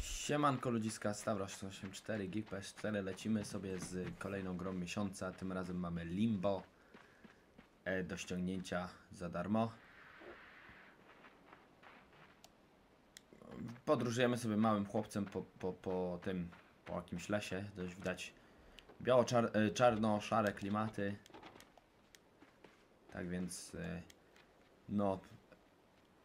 Siemanko ludziska, Stavros 84, GeekPS 4, lecimy sobie z kolejną grą miesiąca, tym razem mamy Limbo e, do ściągnięcia za darmo. Podróżujemy sobie małym chłopcem po, po, po tym, po jakimś lesie, dość widać biało-czarno-szare klimaty. Tak więc, e, no,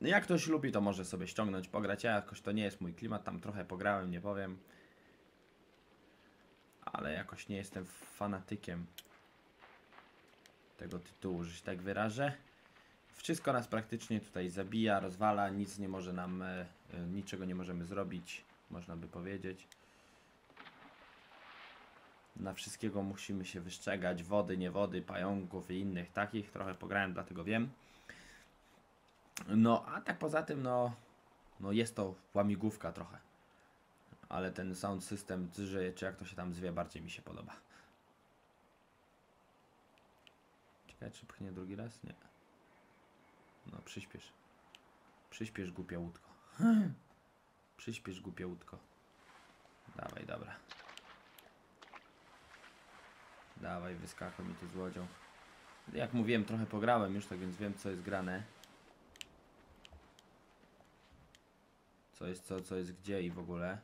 no jak ktoś lubi, to może sobie ściągnąć, pograć. Ja jakoś to nie jest mój klimat, tam trochę pograłem, nie powiem. Ale jakoś nie jestem fanatykiem tego tytułu, że się tak wyrażę. Wszystko nas praktycznie tutaj zabija, rozwala, nic nie może nam, e, niczego nie możemy zrobić, można by powiedzieć. Na wszystkiego musimy się wyszczegać, wody, nie wody, pająków i innych takich. Trochę pograłem, dlatego wiem. No, a tak poza tym, no, no jest to łamigłówka trochę. Ale ten sound system, czy, czy jak to się tam zwie, bardziej mi się podoba. Ciekawe, czy pchnie drugi raz? Nie. No, przyspiesz. Przyspiesz, głupia łódko. Przyspiesz, głupia łódko. Dawaj, dobra. Dawaj, wyskakuj mi tu z łodzią. Jak mówiłem, trochę pograłem już, tak więc wiem, co jest grane. Co jest co, co jest gdzie i w ogóle.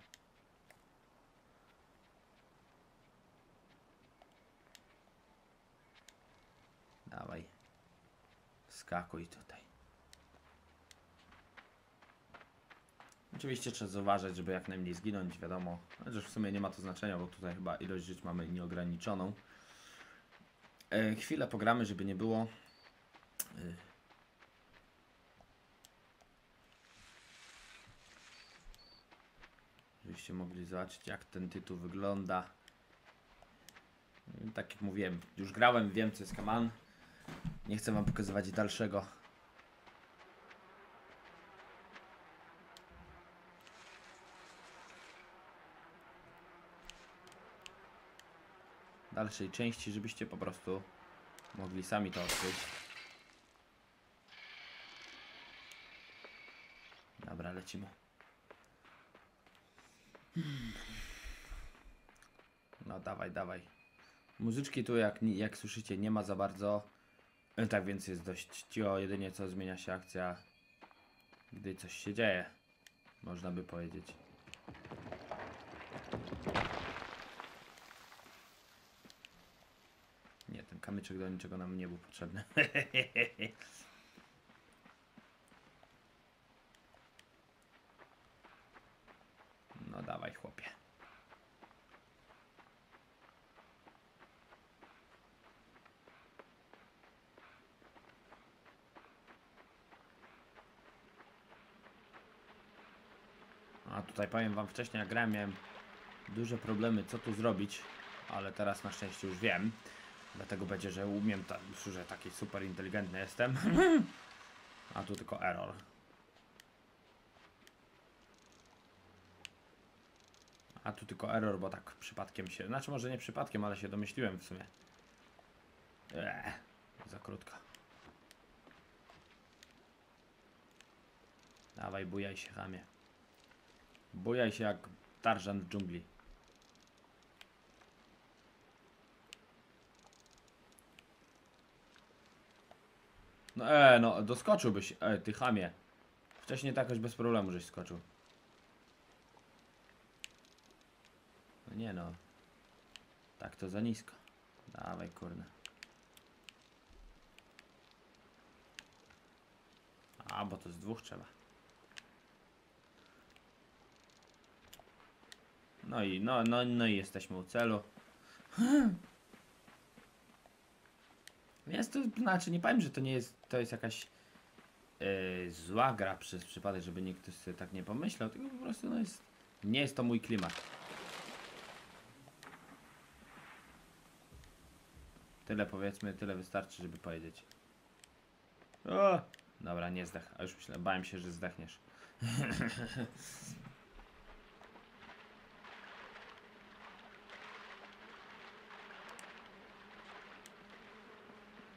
Dawaj. Skakuj tutaj. Oczywiście trzeba zauważyć, żeby jak najmniej zginąć, wiadomo. Chociaż w sumie nie ma to znaczenia, bo tutaj chyba ilość żyć mamy nieograniczoną. E, chwilę pogramy, żeby nie było. E, żebyście mogli zobaczyć jak ten tytuł wygląda. Tak jak mówiłem, już grałem, wiem co jest Kaman. Nie chcę wam pokazywać dalszego. Dalszej części, żebyście po prostu mogli sami to odkryć. Dobra, lecimy. No dawaj, dawaj. Muzyczki tu jak, jak słyszycie nie ma za bardzo. E, Tak więc jest dość cicho, jedynie co zmienia się akcja, gdy coś się dzieje. Można by powiedzieć. Nie, ten kamyczek do niczego nam nie był potrzebny. No dawaj chłopie. A tutaj powiem wam wcześniej jak grałem miałem duże problemy co tu zrobić, ale teraz na szczęście już wiem. Dlatego będzie, że umiem, ta, że taki super inteligentny jestem. A tu tylko error. A tu tylko error, bo tak przypadkiem się. Znaczy może nie przypadkiem, ale się domyśliłem w sumie. Eee, za krótko. Dawaj, bujaj się, chamie. Bujaj się jak tarżan w dżungli. No e, no, doskoczyłbyś, e, ty chamie. Wcześniej tak jakoś bez problemu żeś skoczył. No nie no. Tak to za nisko. Dawaj kurna. A, bo to z dwóch trzeba. No i, no, no, no i jesteśmy u celu. Jest to, znaczy nie powiem, że to nie jest, to jest jakaś e, zła gra przez przypadek, żeby nikt sobie tak nie pomyślał, tylko po prostu no jest, nie jest to mój klimat. Tyle powiedzmy, tyle wystarczy, żeby powiedzieć. O! Dobra, nie zdech. A już myślę, bałem się, że zdechniesz.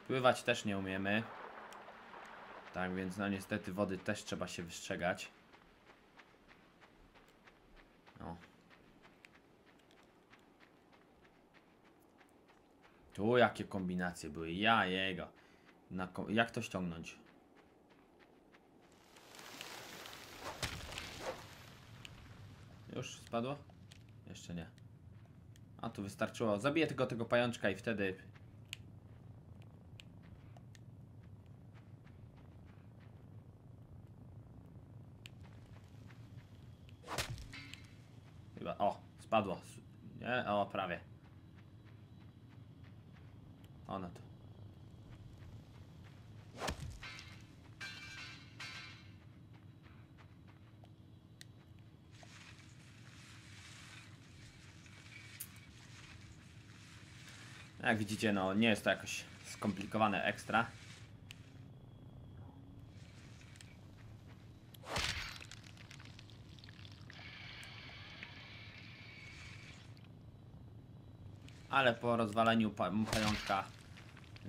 Pływać też nie umiemy. Tak więc no niestety wody też trzeba się wystrzegać. No. Tu jakie kombinacje były. Ja jego. Na jak to ściągnąć? Już spadło? Jeszcze nie. A tu wystarczyło. Zabiję tylko tego pajączka i wtedy. Chyba. O, spadło. Nie? O, prawie. Ono to. Jak widzicie, no nie jest to jakoś skomplikowane ekstra. Ale po rozwaleniu pa pajączka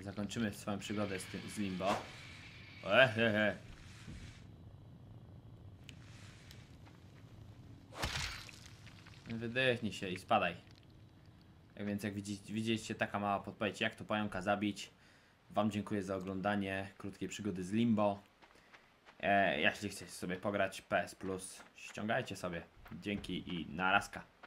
zakończymy swoją przygodę z, tym, z Limbo. Ehehe. Wydychnij się i spadaj. Tak więc jak widzicie, widzieliście taka mała podpowiedź jak to pająka zabić. Wam dziękuję za oglądanie krótkiej przygody z Limbo. E, jeśli chcecie sobie pograć PS Plus, ściągajcie sobie. Dzięki i narazka.